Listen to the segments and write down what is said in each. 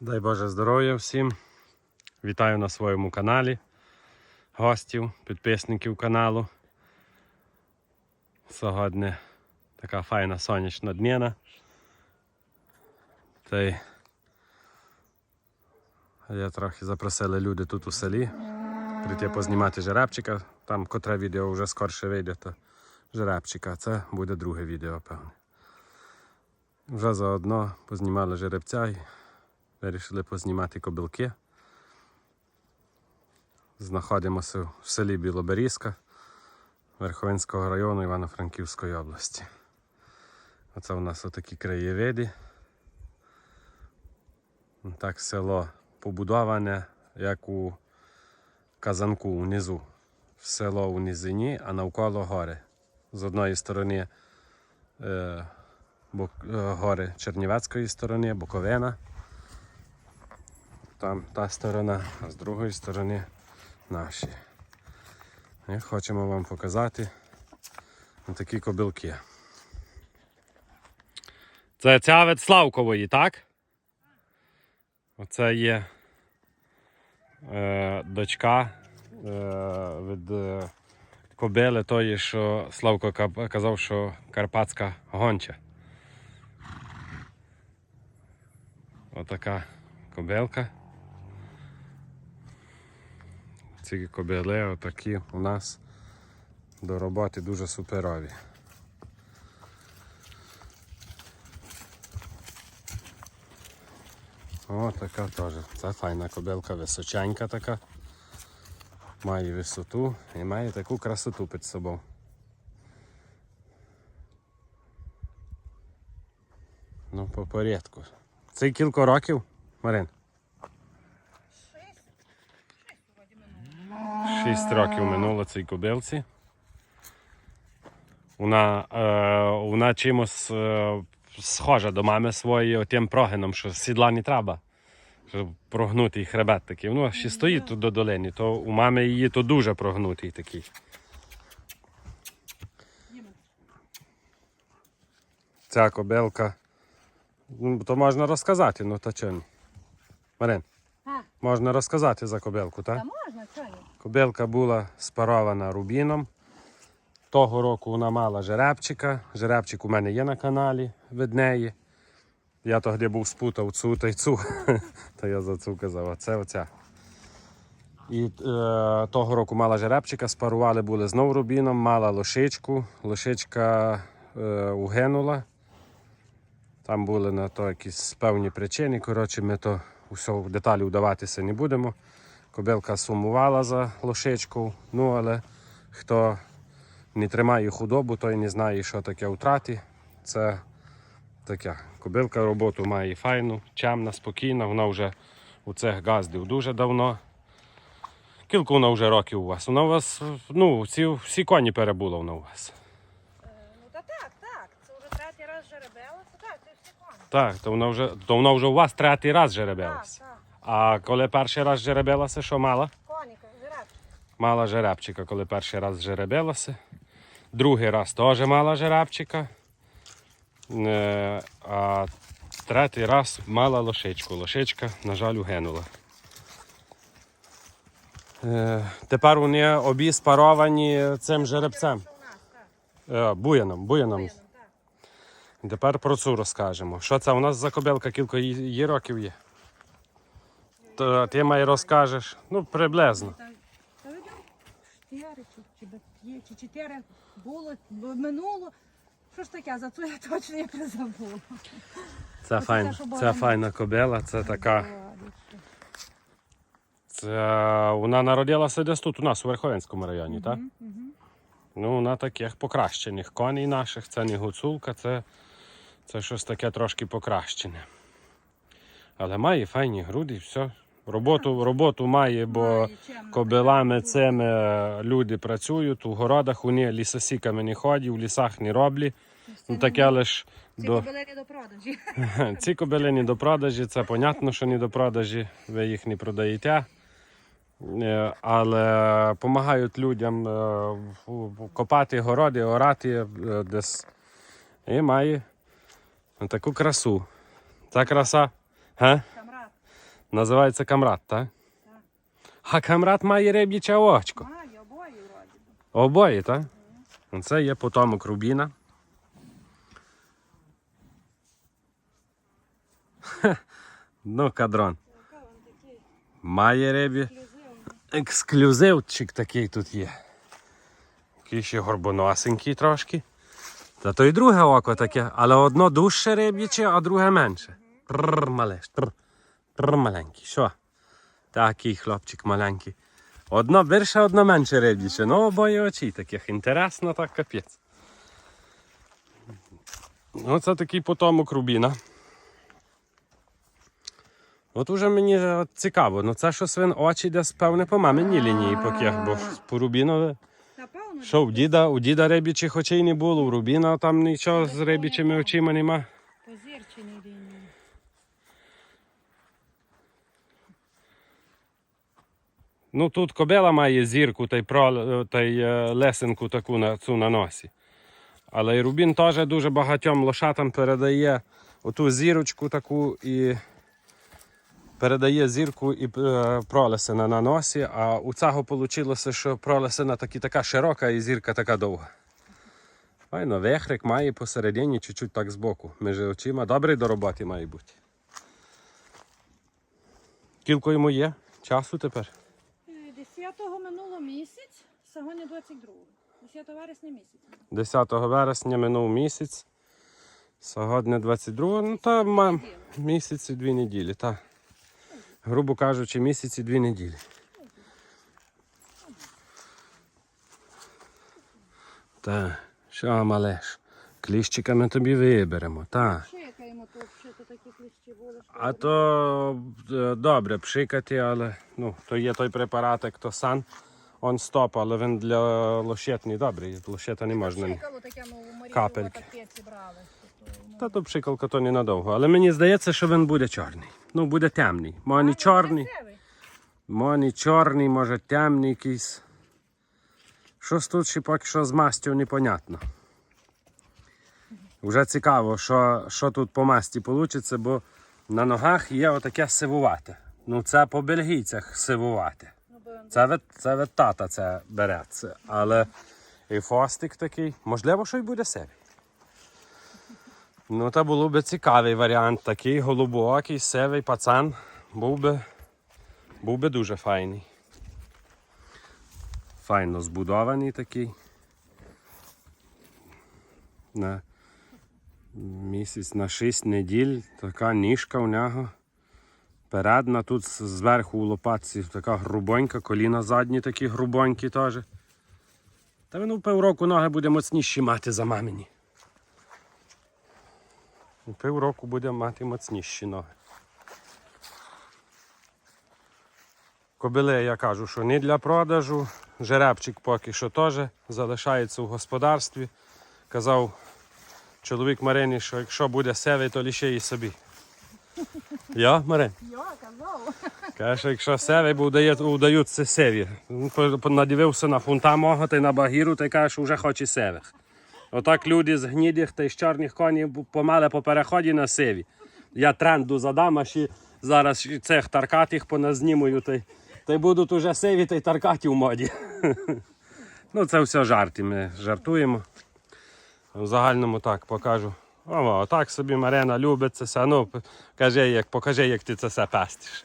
Дай Боже здоров'я всім. Вітаю на своєму каналі гостів, підписників каналу. Сьогодні така файна сонячна днина. Та й я трохи запросили люди тут у селі. Прийти познімати жеребчика. Там котре відео вже скорше вийде, то жеребчика. Це буде друге відео, певне. Вже заодно познімали жеребця Вирішили познімати кобилки. Знаходимося в селі Білоберізка Верховинського району Івано-Франківської області. Оце у нас отакі краєвиди. Так село побудоване, як у казанку унизу. Село у низині, а навколо гори. З одної сторони е, бок, е, гори Чернівецької сторони, Буковина там та сторона, а з другої сторони наші. І хочемо вам показати такі кобилки. Це ця від Славкової, так? Оце є е, дочка е, від е, кобили тої, що Славко казав, що карпатська гонча. Отака кобилка. Ці кобили отакі у нас до роботи дуже суперові. О, така теж. Це файна кобилка, височенька така. Має висоту і має таку красоту під собою. Ну, по порядку. Це кілька років, Марин? Шість років минуло цій кобилці. Вона, е, вона чимось е, схожа до мами своєї тим прогином, що сідла не треба. Щоб прогнутий хребет такий. Ну, ще стоїть тут до долини, то у мами її то дуже прогнутий такий. Ця кобилка. Ну, то можна розказати, ну то чого? Марин, А, можна розказати за кобилку, так? та можна, чого? Кобилка була спарована рубіном. Того року вона мала жеребчика. Жеребчик у мене є на каналі від неї. Я тоді був спутав цю та й цю. Та я за цю казав, а це оця. І е, того року мала жеребчика, спарували були знову рубіном, мала лошичку. Лошичка е, угинула. Там були на то якісь певні причини. Коротше, ми то усе в деталі вдаватися не будемо. Кобилка сумувала за лошичку, ну але хто не тримає худобу, той не знає, що таке втрати. Це таке. Кобилка роботу має файну, чемна, спокійна. Вона вже у цих газдів дуже давно. Кілька вона вже років у вас. Вона у вас, ну, ці, всі коні перебула вона у вас. Е, Ну та так, так. Це вже третій раз жеребела, так, це всі коні. Так, то вона вже, то вона вже у вас третій раз Так, так. А коли перший раз жеребилася, що мала? Коніка, жереб. Мала жеребчика, коли перший раз жеребилася. Другий раз теж мала жеребчика. Е, А третій раз мала лошичку. Лошичка, на жаль, угинула. Е, Тепер вони обі спаровані цим жеребцем. Е, Буяном, буяном. Тепер про цю розкажемо. Що це у нас за кобилка, кілька її років є? То ти має розкажеш. Ну, приблизно. Чотири чи, чи, чи чотири було, б- минуло. Що ж таке, за це я точно як не забула. Це файна, це файна кобила, це така. Це вона народилася десь тут у нас у Верховенському районі, так? Ну, вона таких покращених коней наших, це не гуцулка, це, це щось таке трошки покращене. Але має файні груди, все. Роботу, роботу має, бо кобилами цими е, люди працюють, у городах вони лісосіками не ходять, в лісах не роблять. Ну таке лиш Ці до. кобили не до продажі. Ці кобили не до продажі, це понятно, що не до продажі, ви їх не продаєте. Е, Але допомагають людям е, копати городи, орати десь. І має таку красу. Та краса. Га? Називається камрад, так? Так. А камрад має риб'яче очко. Має, обоє вроді. Обоє, так? Це є потомок Рубіна. Хе, Ну, кадрон. Має рибі. Ексклюзивчик такий тут є. Такий ще горбоносенький трошки. Та то і друге око таке, але одно дужче риб'яче, а друге менше. Тррр, малеш, тррр, тррр, маленький. Що? Такий хлопчик маленький. Одно більше, одно менше риб'яче. Ну, обоє очі таких. Інтересно, так капець. Оце такий потомок Рубіна. От уже мені от цікаво, ну це щось він очі десь певне по маминій лінії поких, бо по Рубінове. Що у діда, у діда рибічих очей не було, у Рубіна там нічого з рибічими очима нема. по зірчиній лінії. Ну тут кобила має зірку та й, про, та й лесенку таку на цю на носі. Але і Рубін теж дуже багатьом лошатам передає оту зірочку таку і передає зірку і пролесена на носі, а у цього вийшло, що пролесена таки така широка і зірка така довга. Файно, вехрик має посередині чуть-чуть так збоку, між очима. Добрий до роботи має бути. Кілько йому є часу тепер? Е, 10-го минуло місяць, сьогодні 22-го. 10 вересня місяць. 10 вересня минув місяць. Сьогодні 22, ну та ма, місяць і дві неділі, та. Грубо кажучи, місяць і дві неділі. Та, що малеш? Кліщиками тобі виберемо, та. Що то такі кліщі були. А то е, добре пшикати, але ну, то є той препарат, як то сан. Он стоп, але він для лошет не добрий. Лошета не можна. Чекало таке, ми у Марії Капельки. брали. ну, Та то пшикалка то ненадовго. Але мені здається, що він буде чорний. Ну, буде темний. Не чорний, красивий. не чорний, може темний якийсь. Щось тут ще поки що з мастю непонятно. Вже цікаво, що, що тут по масті вийде, бо на ногах є отаке сивувате. Ну, це по бельгійцях сивувате. Ну, Це від, це від тата це береться. Але і фостик такий, можливо, що й буде сивий. Ну, та було б цікавий варіант, такий голубоокий, сивий пацан. Був би, був би дуже файний. Файно збудований такий. На місяць на 6 неділь така ніжка у нього. Передна тут зверху у лопатці така грубонька, коліна задні такі грубонькі теж. Та він у півроку ноги буде моцніші мати за мамині. У півроку буде мати моцніші ноги. Кобили, я кажу, що не для продажу. Жеребчик поки що теж залишається в господарстві. Казав чоловік Марині, що якщо буде севий, то лише і собі. Я, Марин? Я казав. Каже, що якщо севі, бо удає, удаються севі. Надивився на фунта мого та й на багіру, та й каже, що вже хоче севих. Отак люди з гнідих та й з чорних конів помали по переході на сиві. Я тренду задам, а ще зараз цих таркатих поназнімую, та й, та й будуть уже сиві та й таркаті в моді. ну це все жарти, ми жартуємо. В загальному так покажу. О, отак собі Марина любить це все. Ну, п- кажи, як, покажи, як ти це все пестиш.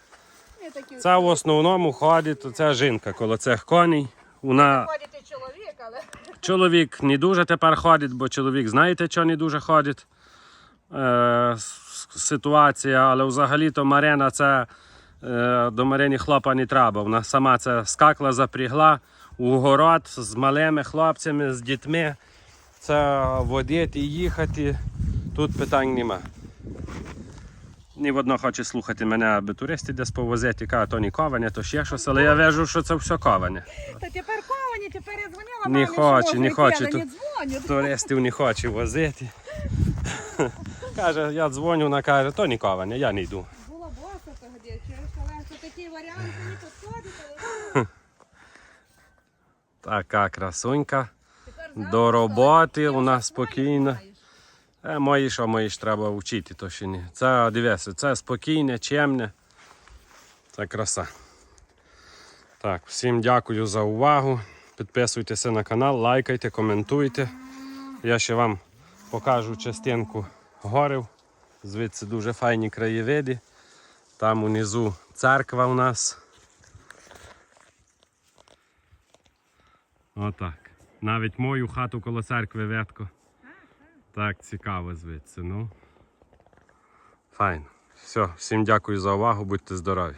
Це в основному ходить, це жінка коло цих коней. Вона ходите чоловік, але чоловік не дуже тепер ходить, бо чоловік знаєте, що не дуже ходить. Е, ситуація, але взагалі-то Марина це е, до Марині хлопа не треба. Вона сама це скакла, запрягла у город з малими хлопцями, з дітьми. Це водити і їхати. Тут питань нема. Ні в одно хоче слухати мене, аби туристи десь повозити, кажуть, то не ковання, то ще щось, але я вижу, що це все ковання. та тепер ковані, тепер я дзвонила. Не хоче, не хоче, дзвоню. Туристів не хоче возити. Каже, я дзвоню, вона каже, то не ковання, я не йду. Була боса тоді, що такі варіанти не підходять, але Така красунька. До роботи у нас спокійно. Е, мої що мої ж треба вчити, то ще ні. Це дивися, це спокійне, чемне. Це краса. Так, всім дякую за увагу. Підписуйтеся на канал, лайкайте, коментуйте. Я ще вам покажу частинку горів. Звідси дуже файні краєвиди. Там унизу церква у нас. Отак. Навіть мою хату коло церкви ветко. Так, цікаво звідси. Ну. Файно. Все, всім дякую за увагу, будьте здорові.